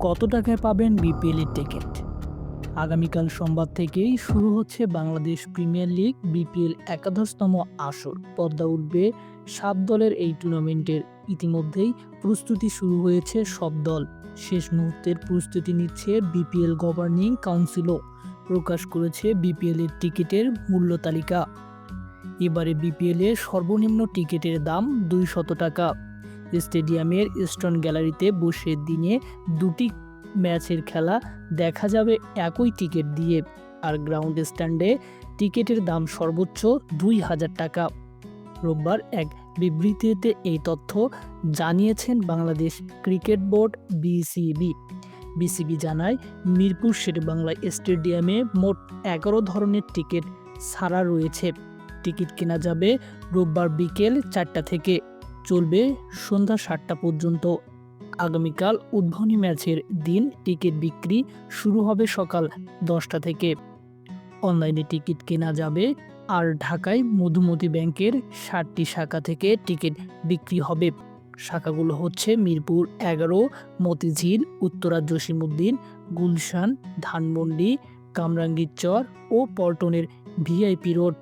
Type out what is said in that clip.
কত টাকায় পাবেন বিপিএলের টিকিট? আগামীকাল সোমবার থেকেই শুরু হচ্ছে বাংলাদেশ প্রিমিয়ার লিগ বিপিএল একাদশতম আসর। পদ্মা উঠবে সাত দলের এই টুর্নামেন্টের। ইতিমধ্যেই প্রস্তুতি শুরু হয়েছে সব দল। শেষ মুহূর্তের প্রস্তুতি নিচ্ছে বিপিএল গভর্নিং কাউন্সিলও প্রকাশ করেছে বিপিএল এর টিকিটের মূল্য তালিকা। এবারে বিপিএল এর সর্বনিম্ন টিকিটের দাম দুই শত টাকা। স্টেডিয়ামের ইস্টার্ন গ্যালারিতে বসে দিনে দুটি ম্যাচের খেলা দেখা যাবে একই টিকিট দিয়ে। আর গ্রাউন্ড স্ট্যান্ডে টিকিটের দাম সর্বোচ্চ দুই হাজার টাকা। রোববার এক বিবৃতিতে এই তথ্য জানিয়েছেন Bangladesh cricket board BCB. BCB জানায়, মিরপুর শেরেবাংলা স্টেডিয়ামে মোট এগারো ধরনের টিকিট ছাড়া রয়েছে। টিকিট কেনা যাবে রোববার বিকেল চারটা থেকে। চলবে সন্ধ্যা সাতটা পর্যন্ত। আগামীকাল উদ্বোধনী ম্যাচের দিন, টিকিট বিক্রি শুরু হবে সকাল দশটা থেকে। অনলাইনে টিকিট কেনা যাবে আর ঢাকায় মধুমতি ব্যাংকের ষাটটি শাখা থেকে টিকিট বিক্রি হবে। শাখাগুলো হচ্ছে মিরপুর এগারো, মতিঝিল, উত্তরা জসিমুদ্দিন গুলশান, ধানমন্ডি, কামরাঙ্গীরচর ও পল্টনের ভিআইপি রোড।